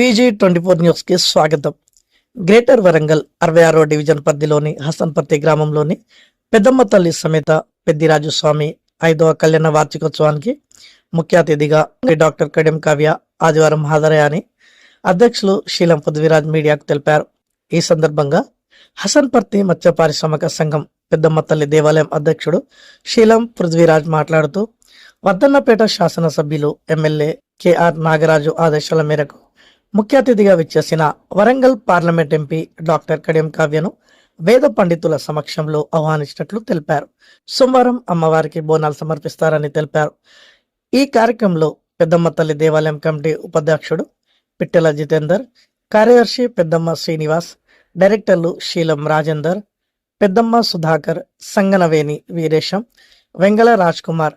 BG twenty four న్యూస్కి స్వాగతం. Greater Warangal అరవై ఆరో డివిజన్ పరిధిలోని హసన్పర్తి గ్రామంలోని పెద్దమ్మ తల్లి సమేత పెద్దిరాజు స్వామి ఐదవ కళ్యాణ వార్షికోత్సవానికి ముఖ్య అతిథిగా డాక్టర్ కడియం కావ్య ఆదివారం హాజరయ్యాని అధ్యక్షులు శీలం పృథ్వీరాజ్ మీడియాకు తెలిపారు. ఈ సందర్భంగా హసన్పర్తి మత్స్య పారిశ్రామిక సంఘం పెద్దమ్మ తల్లి దేవాలయం అధ్యక్షుడు శీలం పృథ్వీరాజ్ మాట్లాడుతూ వర్ధన్నపేట శాసనసభ్యులు ఎమ్మెల్యే కేఆర్ నాగరాజు ఆదేశాల మేరకు ముఖ్య అతిథిగా విచ్చేసిన Warangal parliament MP doctor Kadiyam కావ్యను వేద పండితుల సమక్షంలో ఆహ్వానించినట్లు తెలిపారు. సోమవారం అమ్మవారికి బోనాలు సమర్పిస్తారని తెలిపారు. ఈ కార్యక్రమంలో పెద్దమ్మ తల్లి దేవాలయం కమిటీ ఉపాధ్యక్షుడు పిట్టెల జితేందర్ కార్యదర్శి పెద్దమ్మ శ్రీనివాస్ డైరెక్టర్లు శీలం రాజేందర్ పెద్దమ్మ సుధాకర్ సంగనవేణి వీరేశం వెంగళ రాజ్ కుమార్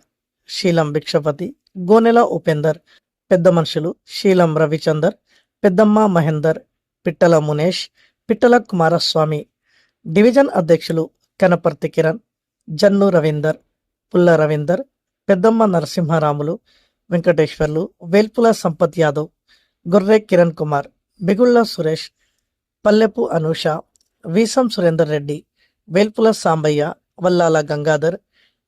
శీలం భిక్షపతి గోనెల ఉపేందర్ పెద్ద మనుషులు శీలం రవిచందర్ పెద్దమ్మ మహేందర్ పిట్టల మునేష్ పిట్టల కుమారస్వామి డివిజన్ అధ్యక్షులు కనపర్తి కిరణ్ జన్ను రవీందర్ పుల్ల రవీందర్ పెద్దమ్మ నరసింహారాములు వెంకటేశ్వర్లు వేల్పుల సంపత్ యాదవ్ గొర్రె కిరణ్ కుమార్ బిగుళ్ళ సురేష్ పల్లెపు అనూష వీసం సురేందర్ రెడ్డి వేల్పుల సాంబయ్య వల్లాల గంగాధర్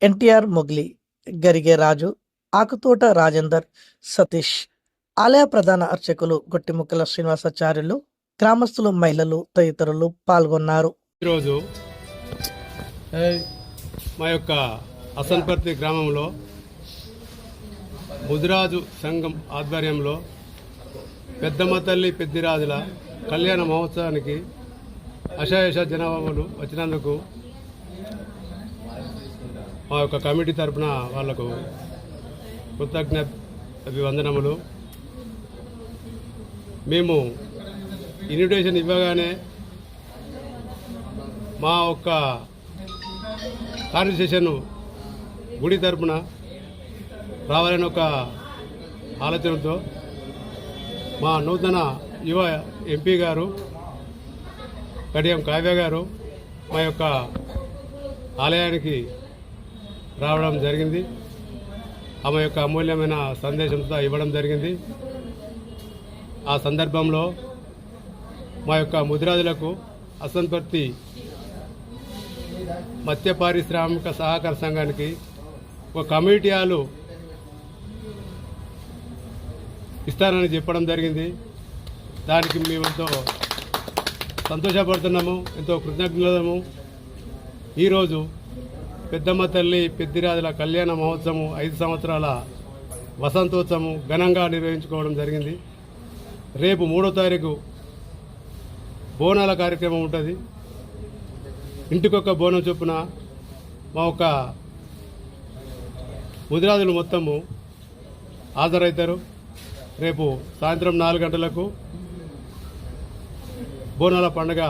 ఎన్టీఆర్ మొగ్లి గరిగే రాజు ఆకుతోట రాజేందర్ సతీష్ ఆలయ ప్రధాన అర్చకులు గొట్టిముక్కల శ్రీనివాసాచార్యులు గ్రామస్తులు మహిళలు తదితరులు పాల్గొన్నారు. ఈరోజు మా యొక్క అసన్పర్తి గ్రామంలో ముదిరాజు సంఘం ఆధ్వర్యంలో పెద్దమ్మ తల్లి పెద్దిరాజుల కళ్యాణ మహోత్సవానికి అశాయశ జనాభాలు వచ్చినందుకు మా యొక్క కమిటీ తరపున వాళ్ళకు కృతజ్ఞ అభివందనములు. మేము ఇన్విటేషన్ ఇవ్వగానే మా యొక్క కాన్వర్సేషన్ గుడి తరపున రావాలని ఒక ఆలోచనతో మా నూతన యువ ఎంపీ గారు కడియం కావ్య గారు మా యొక్క ఆలయానికి రావడం జరిగింది. ఆమె యొక్క అమూల్యమైన సందేశంతో ఇవ్వడం జరిగింది. ఆ సందర్భంలో మా యొక్క ముదిరాజులకు అసంతృప్తి మత్స్య పారిశ్రామిక సహకార సంఘానికి ఒక కమిటీ హాలు ఇస్తానని చెప్పడం జరిగింది. దానికి మేము ఎంతో సంతోషపడుతున్నాము ఎంతో కృతజ్ఞతము ఈరోజు పెద్దమ్మ తల్లి పెద్దిరాజుల కళ్యాణ మహోత్సవం ఐదు సంవత్సరాల వసంతోత్సవం ఘనంగా నిర్వహించుకోవడం జరిగింది. రేపు మూడో తారీఖు బోనాల కార్యక్రమం ఉంటుంది. ఇంటికొక బోనం చొప్పున మా ఒక ముదిరాజులు మొత్తము హాజరవుతారు. రేపు సాయంత్రం నాలుగు గంటలకు బోనాల పండుగ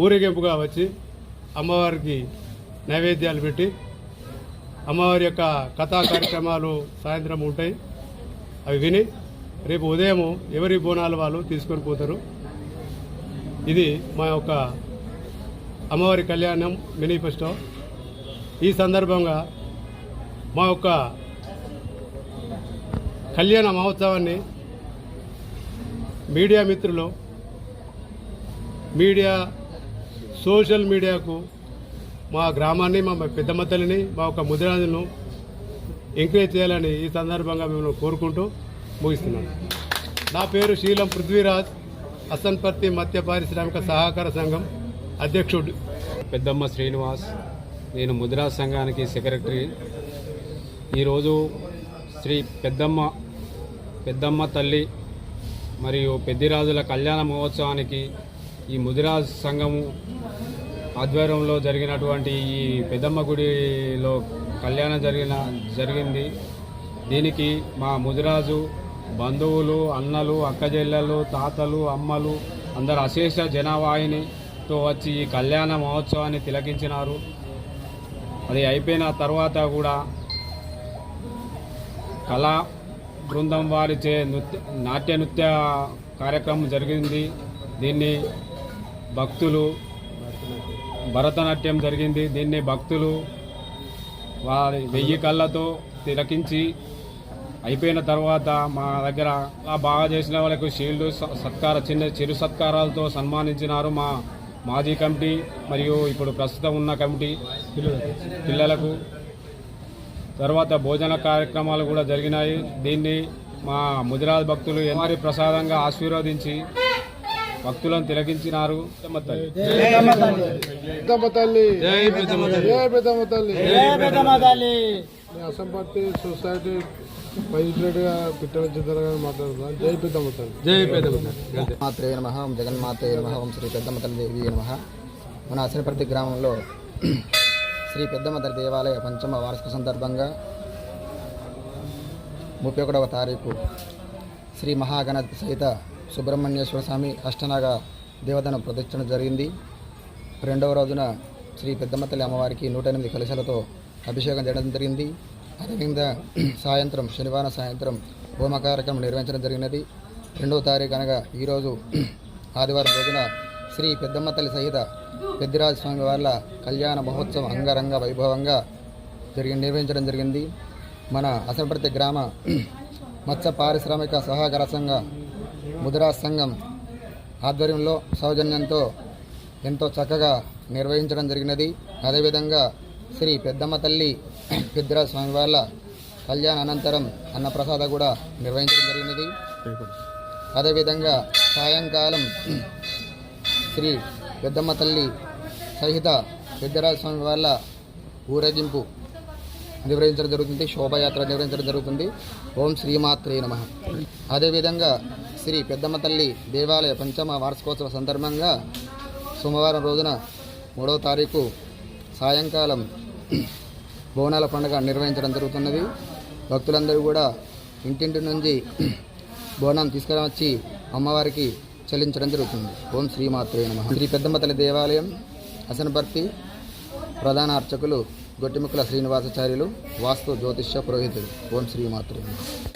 ఊరేగింపుగా వచ్చి అమ్మవారికి నైవేద్యాలు పెట్టి అమ్మవారి యొక్క కథా కార్యక్రమాలు సాయంత్రం ఉంటాయి. అవి విని రేపు ఉదయం ఎవరి బోనాలు వాళ్ళు తీసుకొని పోతారు? ఇది మా యొక్క అమ్మవారి కళ్యాణం మేనిఫెస్టో. ఈ సందర్భంగా మా యొక్క కళ్యాణ మహోత్సవాన్ని మీడియా మిత్రులు మీడియా సోషల్ మీడియాకు మా గ్రామాన్ని మా పెద్దమ్మ తల్లిని మా యొక్క ముద్రాజులను ఎంకరేజ్ చేయాలని ఈ సందర్భంగా మేము కోరుకుంటూ ముగిస్తున్నాను. నా పేరు శీలం పృథ్వీరాజ్ అసన్పర్తి మత్స్య పారిశ్రామిక సహకార సంఘం అధ్యక్షుడు. పెద్దమ్మ శ్రీనివాస్ నేను ముద్రా సంఘానికి సెక్రటరీ. ఈరోజు శ్రీ పెద్దమ్మ పెద్దమ్మ తల్లి మరియు పెద్దిరాజుల కళ్యాణ మహోత్సవానికి ఈ ముదిరాజ్ సంఘము ఆధ్వర్యంలో జరిగినటువంటి ఈ పెద్దమ్మ గుడిలో కళ్యాణం జరిగిన జరిగింది. దీనికి మా ముదిరాజు బంధువులు అన్నలు అక్కజెల్లెలు తాతలు అమ్మలు అందరు అశేష జనవాహినితో వచ్చి ఈ కళ్యాణ మహోత్సవాన్ని తిలకించినారు. అది అయిపోయిన తర్వాత కూడా కళా బృందం వారిచే నృత్య నాట్య నృత్య కార్యక్రమం జరిగింది. దీన్ని భక్తులు భరతనాట్యం జరిగింది. దీన్ని భక్తులు వారి వెయ్యి కళ్ళతో తిలకించి అయిపోయిన తర్వాత మా దగ్గర బాగా చేసిన వాళ్ళకు షీల్డ్ సత్కార చిన్న చిరు సత్కారాలతో సన్మానించినారు మా మాజీ కమిటీ మరియు ఇప్పుడు ప్రస్తుతం ఉన్న కమిటీ పిల్లలకు. తర్వాత భోజన కార్యక్రమాలు కూడా జరిగినాయి. దీన్ని మా ముదిరాజ్ భక్తులు ఎన్మారి ప్రసాదంగా ఆశీర్వదించి భక్తులను తిలకించినారు. తల్లి. పెద్దమ్మ జై పెద్దమ్మ నేను అసంపత్తి సొసైటీ ప్రెసిడెంట్గా పిట్టల చిత్ర గారు మాట్లాడుతున్నాను జై పెద్దమ్మ తల్లి. మాత్రే నమ. ఓం జగన్మాతే నమ. ఓం శ్రీ పెద్దమ్మ తల్లి దేవి నమ. మన అసనపర్తి గ్రామంలో శ్రీ పెద్దమ్మ తల్లి దేవాలయ పంచమ వార్షిక సందర్భంగా ముప్పై ఒకటవ తారీఖు శ్రీ మహాగణపతి సహిత సుబ్రహ్మణ్యేశ్వర స్వామి అష్టనాగ దేవతను ప్రతిష్ఠన జరిగింది. రెండవ రోజున శ్రీ పెద్దమ్మ తల్లి అమ్మవారికి నూట ఎనిమిది కలశాలతో అభిషేకం చేయడం జరిగింది. అదేవిధంగా సాయంత్రం శనివారం సాయంత్రం హోమ కార్యక్రమం నిర్వహించడం జరిగినది. రెండవ తారీఖు అనగా ఈరోజు ఆదివారం రోజున శ్రీ పెద్దమ్మ తల్లి సహిత పెద్దిరాజ స్వామి వాళ్ళ కళ్యాణ మహోత్సవం అంగరంగ వైభవంగా జరిగి నిర్వహించడం జరిగింది. మన అసలప్రతి గ్రామ మత్స్య పారిశ్రామిక సహకార సంఘ ముదిరా సంఘం ఆధ్వర్యంలో సౌజన్యంతో ఎంతో చక్కగా నిర్వహించడం జరిగినది. అదేవిధంగా శ్రీ పెద్దమ్మ తల్లి పెద్దిరా స్వామి వాళ్ళ కళ్యాణ అనంతరం అన్నప్రసాద కూడా నిర్వహించడం జరిగినది. అదేవిధంగా సాయంకాలం శ్రీ పెద్దమ్మ తల్లి సహిత పెద్దరాజ స్వామి వాళ్ళ ఊరేగింపు నిర్వహించడం జరుగుతుంది. శోభయాత్ర నిర్వహించడం జరుగుతుంది. ఓం శ్రీమాత్రే నమ. అదేవిధంగా శ్రీ పెద్దమ్మ తల్లి దేవాలయ పంచమ వార్షికోత్సవ సందర్భంగా సోమవారం రోజున మూడవ తారీఖు సాయంకాలం బోనాల పండుగ నిర్వహించడం జరుగుతున్నది. భక్తులందరూ కూడా ఇంటింటి నుంచి బోనం తీసుకుని వచ్చి అమ్మవారికి చెల్లించడం జరుగుతుంది. ఓం శ్రీమాత్రే నమ. శ్రీ పెద్దమ్మ తల్లి దేవాలయం అసనపర్తి ప్రధాన అర్చకులు గొట్టిముక్కల శ్రీనివాసాచార్యులు వాస్తు జ్యోతిష్య పురోహితుడు ఓం శ్రీమాత్రే నమః.